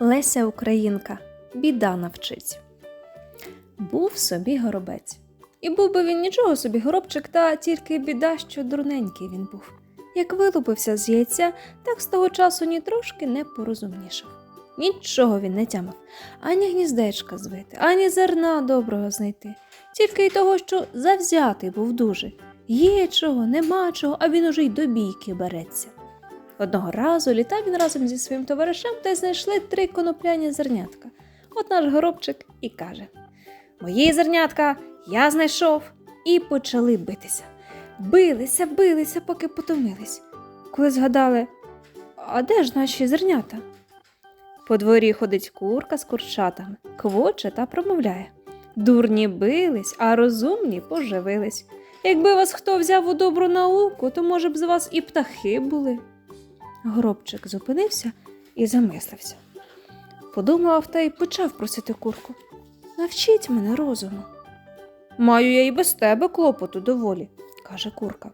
Леся Українка, біда навчить. Був собі горобець. І був би він нічого собі горобчик, та тільки біда, що дурненький він був. Як вилупився з яйця, так з того часу ні трошки не порозумнішав. Нічого він не тямив, ані гніздечка звити, ані зерна доброго знайти, тільки й того, що завзятий був дуже. Є чого, нема чого, а він уже й до бійки береться. Одного разу літав він разом зі своїм товаришем та й знайшли три конопляні зернятка. От наш горобчик і каже: Мої зернятка я знайшов. І почали битися. Билися, билися, поки потомились. Коли згадали, а де ж наші зернята? По дворі ходить курка з курчатами, квоче та промовляє. Дурні бились, а розумні поживились. Якби вас хто взяв у добру науку, то, може б, з вас і птахи були. Горобчик зупинився і замислився. Подумав та й почав просити курку. Навчіть мене розуму. Маю я і без тебе клопоту доволі, каже курка.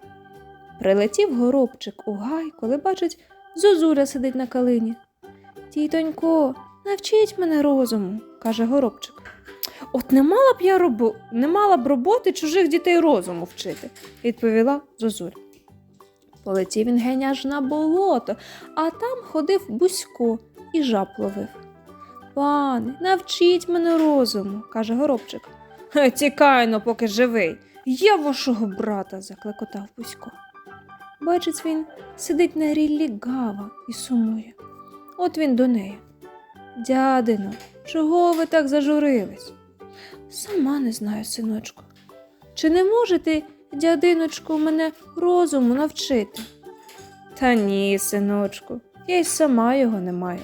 Прилетів горобчик у гай, коли бачить, зозуля сидить на калині. Тітонько, навчіть мене розуму, каже горобчик. От не мала б я робо... не мала б роботи чужих дітей розуму вчити, відповіла зозуля. Полетів він гень аж на болото, а там ходив бузько і жаб ловив. Пане, навчіть мене розуму, каже горобчик. «Е, Тікай но, поки живий. Я вашого брата, заклекотав Бузько. Бачить він, сидить на ріллі гава і сумує. От він до неї. Дядино, чого ви так зажурились? Сама не знаю, синочку. Чи не можете, дядиночку, мене розуму навчити? Та ні, синочку, я й сама його не маю.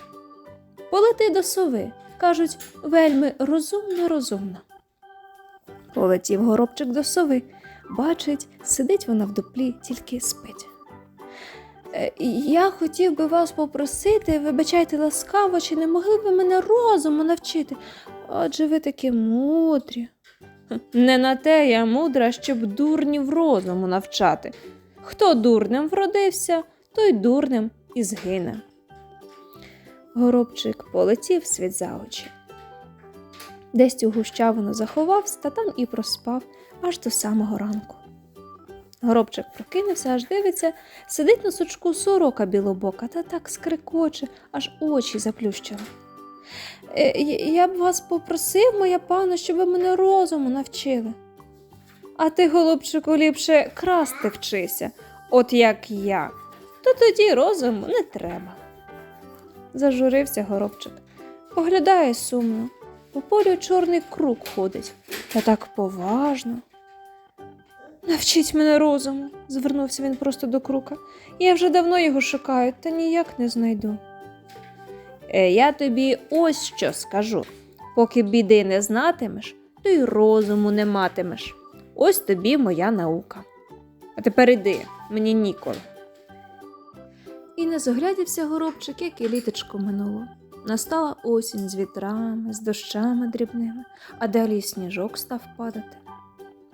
Полети до сови, кажуть, вельми розумно, розумно. Полетів горобчик до сови. Бачить, сидить вона в дуплі, тільки спить. «Е, Я хотів би вас попросити, вибачайте ласкаво, чи не могли б ви мене розуму навчити? Адже ви такі мудрі. Не на те я мудра, щоб дурнів розуму навчати. Хто дурним вродився, той дурним і згине. Горобчик полетів світ за очі. Десь у гущавину заховався та там і проспав аж до самого ранку. Горобчик прокинувся, аж дивиться, сидить на сучку сорока білобока та так скрикоче, аж очі заплющила. «Е, я- б вас попросив, моя пана, щоб ви мене розуму навчили. А ти, голубчику, ліпше красти вчися, от як я, то тоді розуму не треба. Зажурився горобчик, поглядає сумно. По полю чорний круг ходить, та так поважно. Навчіть мене розуму, звернувся він просто до крука. Я вже давно його шукаю, та ніяк не знайду. Е, я тобі ось що скажу. Поки біди не знатимеш, то й розуму не матимеш. Ось тобі моя наука. А тепер іди, мені ніколи. І не зоглядівся горобчик, як і літочко минуло. Настала осінь з вітрами, з дощами дрібними, а далі й сніжок став падати.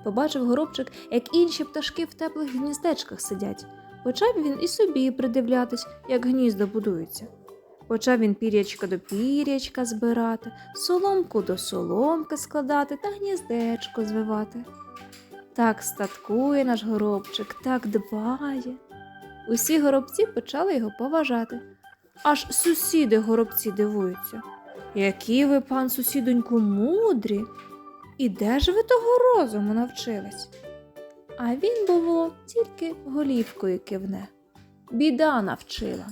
Побачив горобчик, як інші пташки в теплих гніздечках сидять. Почав він і собі придивлятись, як гнізда будуються. Почав він пірячка до пірячка збирати, соломку до соломки складати та гніздечко звивати. Так статкує наш горобчик, так дбає. Усі горобці почали його поважати. Аж сусіди горобці дивуються. Які ви, пан сусідоньку, мудрі. І де ж ви того розуму навчились? А він, було, тільки голівкою кивне. Біда навчила.